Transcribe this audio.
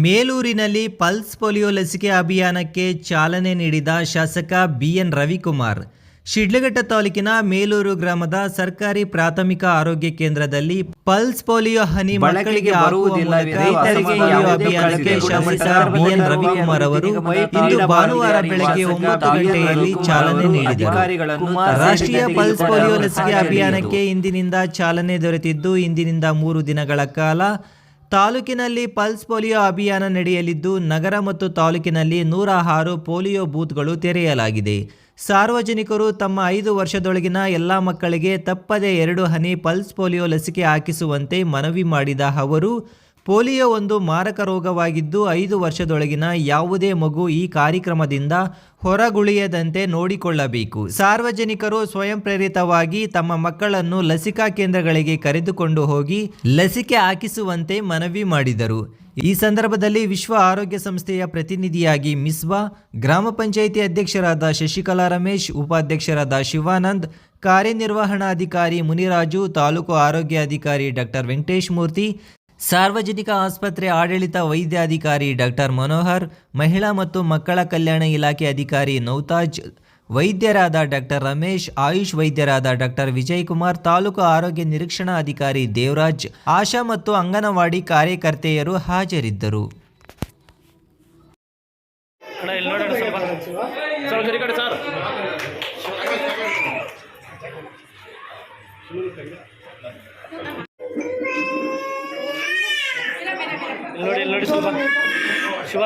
ಮೇಲೂರಿನಲ್ಲಿ pulse polio ಲಸಿಕೆ ಅಭಿಯಾನಕ್ಕೆ ಚಾಲನೆ ನೀಡಿದ ಶಾಸಕ ಬಿಎನ್ ರವಿಕುಮಾರ್. ಶಿಡ್ಲಘಟ್ಟ ತಾಲೂಕಿನ ಮೇಲೂರು ಗ್ರಾಮದ ಸರ್ಕಾರಿ ಪ್ರಾಥಮಿಕ ಆರೋಗ್ಯ ಕೇಂದ್ರದಲ್ಲಿ ಪಲ್ಸ್ ಪೋಲಿಯೋ ಹನಿ ಮಕ್ಕಳಿಗೆ ಅಭಿಯಾನಕ್ಕೆ ಶಾಸಕ ಬಿಎನ್ ರವಿಕುಮಾರ್ ಅವರು ಇಂದು ಭಾನುವಾರ ಬೆಳಗ್ಗೆ ಒಂಬತ್ತು ಗಂಟೆಯಲ್ಲಿ ಚಾಲನೆ ನೀಡಿದರು. ರಾಷ್ಟ್ರೀಯ ಪಲ್ಸ್ ಪೋಲಿಯೋ ಲಸಿಕೆ ಅಭಿಯಾನಕ್ಕೆ ಇಂದಿನಿಂದ ಚಾಲನೆ ದೊರೆತಿದ್ದು ಇಂದಿನಿಂದ ಮೂರು ದಿನಗಳ ಕಾಲ. ತಾಲೂಕಿನಲ್ಲಿ ಪಲ್ಸ್ ಪೋಲಿಯೋ ಅಭಿಯಾನ ನಡೆಯಲಿದ್ದು, ನಗರ ಮತ್ತು ತಾಲೂಕಿನಲ್ಲಿ ನೂರ ಆರು ಪೋಲಿಯೋ ಬೂತ್ಗಳು ತೆರೆಯಲಾಗಿದೆ. ಸಾರ್ವಜನಿಕರು ತಮ್ಮ ಐದು ವರ್ಷದೊಳಗಿನ ಎಲ್ಲ ಮಕ್ಕಳಿಗೆ ತಪ್ಪದೆ ಎರಡು ಹನಿ ಪಲ್ಸ್ ಪೋಲಿಯೋ ಲಸಿಕೆ ಹಾಕಿಸುವಂತೆ ಮನವಿ ಮಾಡಿದ ಅವರು ಪೋಲಿಯೋ ಒಂದು ಮಾರಕ ರೋಗವಾಗಿದ್ದು ಐದು ವರ್ಷದೊಳಗಿನ ಯಾವುದೇ ಮಗು ಈ ಕಾರ್ಯಕ್ರಮದಿಂದ ಹೊರಗುಳಿಯದಂತೆ ನೋಡಿಕೊಳ್ಳಬೇಕು. ಸಾರ್ವಜನಿಕರು ಸ್ವಯಂ ಪ್ರೇರಿತವಾಗಿ ತಮ್ಮ ಮಕ್ಕಳನ್ನು ಲಸಿಕಾ ಕೇಂದ್ರಗಳಿಗೆ ಕರೆದುಕೊಂಡು ಹೋಗಿ ಲಸಿಕೆ ಹಾಕಿಸುವಂತೆ ಮನವಿ ಮಾಡಿದರು. ಈ ಸಂದರ್ಭದಲ್ಲಿ ವಿಶ್ವ ಆರೋಗ್ಯ ಸಂಸ್ಥೆಯ ಪ್ರತಿನಿಧಿಯಾಗಿ ಮಿಸ್ಬಾ ಗ್ರಾಮ ಪಂಚಾಯಿತಿ ಅಧ್ಯಕ್ಷರಾದ ಶಶಿಕಲಾ ರಮೇಶ್, ಉಪಾಧ್ಯಕ್ಷರಾದ ಶಿವಾನಂದ್, ಕಾರ್ಯನಿರ್ವಹಣಾಧಿಕಾರಿ ಮುನಿರಾಜು, ತಾಲೂಕು ಆರೋಗ್ಯಾಧಿಕಾರಿ ಡಾಕ್ಟರ್ ವೆಂಕಟೇಶ್ ಮೂರ್ತಿ ಸಾರ್ವಜನಿಕ ಆಸ್ಪತ್ರೆ ಆಡಳಿತ ವೈದ್ಯಾಧಿಕಾರಿ ಡಾಕ್ಟರ್ ಮನೋಹರ್, ಮಹಿಳಾ ಮತ್ತು ಮಕ್ಕಳ ಕಲ್ಯಾಣ ಇಲಾಖೆ ಅಧಿಕಾರಿ ನೌತಾಜ್, ವೈದ್ಯರಾದ ಡಾಕ್ಟರ್ ರಮೇಶ್, ಆಯುಷ್ ವೈದ್ಯರಾದ ಡಾಕ್ಟರ್ ವಿಜಯ್ ಕುಮಾರ್ ತಾಲೂಕು ಆರೋಗ್ಯ ನಿರೀಕ್ಷಣಾ ಅಧಿಕಾರಿ ದೇವರಾಜ್, ಆಶಾ ಮತ್ತು ಅಂಗನವಾಡಿ ಕಾರ್ಯಕರ್ತೆಯರು ಹಾಜರಿದ್ದರು. ನೋಡಿ ನೋಡಿ ಶಿವ ಶಿವ